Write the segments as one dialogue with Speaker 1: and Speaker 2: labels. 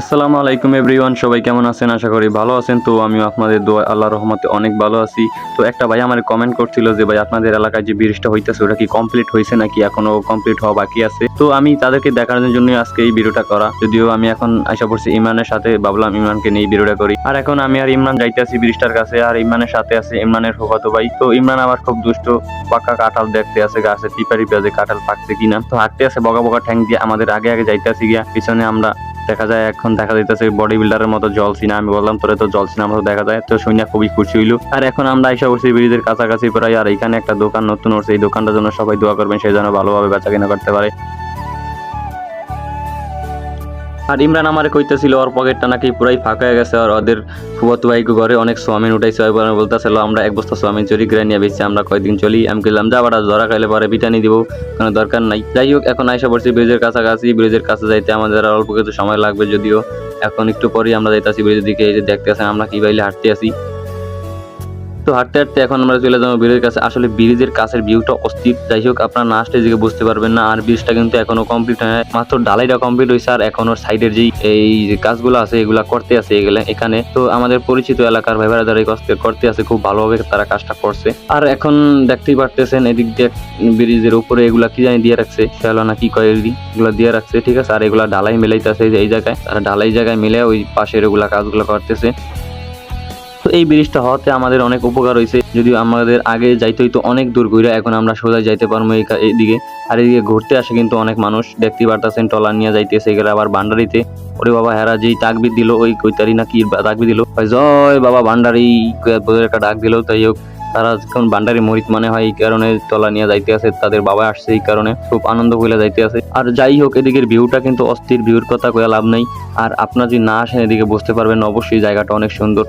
Speaker 1: আসসালামু আলাইকুম এভরিওয়ান, সবাই কেমন আছেন? আশা করি ভালো আছেন। তো আমিও আপনাদের দোয়া আল্লাহ রহমতে অনেক ভালো আছি। তো একটা ভাই আমার কমেন্ট করছিল যে, ভাই, আপনাদের এলাকায় যে ব্রিজটা হইতেছে, ওটা কি কমপ্লিট হয়েছে নাকি এখনও কমপ্লিট হওয়া বাকি আছে? তো আমি তাদেরকে দেখানোর জন্য আজকে এই ভিডিওটা করা। যদিও আমি এখন আশা করছি ইমরানের সাথে, ভাবলাম ইমরানকে নিয়ে ভিডিওটা করি। আর এখন আমি আর ইমরান যাইতে আছি ব্রিজটার কাছে, আর ইমরানের সাথে আছে ইমরানের ফুফাতো ভাই। তো ইমরান আবার খুব দুষ্ট, পাকা কাঁঠাল দেখতে আছে, গাছে টিপা টিপা যে কাঁঠাল পাকছে কিনা। তো হাঁটতে আছে, বগা বগা ঠ্যাং দিয়ে আমাদের আগে আগে যাইতে আছি গিয়া, পিছনে আমরা দেখা যায় এখন দেখা যাইতেছে বডি বিল্ডারের মতো জল সিনা, আমি বললাম, তোরে তো জল সিনা মতো দেখা যায়। তো শুনে খুবই খুশি হইল। আর এখন আমরা আইসা করছি ব্রিজের কাছাকাছি প্রায়, আর এখানে একটা দোকান নতুন হচ্ছে এই দোকানটার জন্য সবাই দোয়া করবেন সেই জন্য ভালোভাবে বেচা কেনা করতে পারে। আর ইমরান আমার কইতেছিল, ওর পকেটটা নাকি পুরাই ফাঁকা হয়ে গেছে আর ওদের ফুবত ভাই ঘরে অনেক সোয়ামিন উঠাইছে। পরে বলতেছিল আমরা এক বস্তা সোয়ামিন চুরি করে নিয়ে বেশি আমরা কয়েকদিন চলি? আমি বললাম যা বাড়া, ধরা খাইলে পরে বিটানি দিব, কোনো দরকার নাই। যাই হোক, এখন আইসা পড়ছি ব্রিজের কাছাকাছি। ব্রিজের কাছে যাইতে আমাদের আর অল্প কিছু সময় লাগবে যদিও। এখন একটু পরেই আমরা যাইতেছি ব্রিজের দিকে, এই যে দেখতে আসেন আমরা কি বাইলে হাঁটতে আসি তো হাঁটতে হাঁটতে এখন আমরা চলে যাব ব্রিজের কাছে। আসলে ব্রিজের কাছের ভিউটা অস্থির। যাই হোক, আপনারা না আসলে দিকে বুঝতে পারবেন না। আর ব্রিজটা কিন্তু এখনও কমপ্লিট হয়। মাত্র ডালাইটা কমপ্লিট হয়েছে আর এখনও সাইডের যেই, এই যে কাজগুলো আছে, এগুলা করতে আছে এগুলা এখানে। তো আমাদের পরিচিত এলাকার ভাইবারা যারা এই করতে আছে, খুব ভালোভাবে তারা কাজটা করছে। আর এখন দেখতেই পারতেছেন এদিক দিয়ে ব্রিজের উপরে এগুলা কি জানি দিয়ে রাখছে। খেয়াল না কি কয় এগুলি? দিয়ে রাখছে, ঠিক আছে? আর এগুলা ঢালাই মেলাইতেছে যে এই জায়গায়। আর ঢালাই জায়গায় মিলে ওই পাশের এগুলা কাজগুলো করতেছে। তো এই ব্রিজটা হওয়াতে আমাদের অনেক উপকার হয়েছে। যদিও আমাদের আগে যাইতে হইতো অনেক দূর ঘুরে এখন আমরা সোজা যাইতে পারব এইদিকে। আর এদিকে ঘুরতে আসে কিন্তু অনেক মানুষ। দেখতে পারতেছেন টলার নিয়ে যাইতেছে এগুলো আবার ভান্ডারিতে। ওরে বাবা, হেরা যেই তাকবির দিল, ওই কৈতারি না কি তাকবির দিল? জয় বাবা ভান্ডারি। একটা ডাক দিল। তাই হোক, তারা যখন ভান্ডারি মরিত মানে হয় এই কারণে টলা নিয়ে যাইতে আছে তাদের বাবা আসছে এই কারণে খুব আনন্দ কইলা যাইতে আছে আর যাই হোক, এদিকের ভিউটা কিন্তু অস্থির ভিউর কথা কইয়া লাভ নাই। আর আপনার যদি না আসেন এদিকে বুঝতে পারবেন অবশ্যই জায়গাটা অনেক সুন্দর।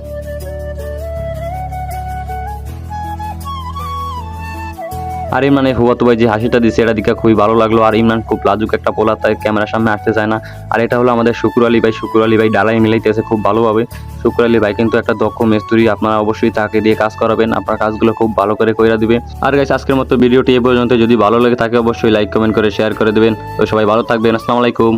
Speaker 1: আর ইমরানের ফুয়াতো ভাই যে হাসিটা দিছে, এটা দিকে খুবই ভালো লাগল। আর ইমরান খুব লাজুক একটা পোলা, তাই ক্যামেরার সামনে আসতে চায় না। আর এটা হলো আমাদের শুকুর আলী ভাই। শুকুর আলী ভাই ডালাই মিলাইতেছে খুব ভালোভাবে। শুকুর আলী ভাই কিন্তু একটা দক্ষ মিস্ত্রি, আপনারা অবশ্যই তাকে দিয়ে কাজ করাবেন। আপনার কাজগুলো খুব ভালো করে কইরা দিবে আর গাইস আজকের মতো ভিডিওটি এ পর্যন্ত যদি ভালো লাগে থাকে, অবশ্যই লাইক কমেন্ট করে শেয়ার করে দেবেন। তো সবাই ভালো থাকবেন। আসসালামু আলাইকুম।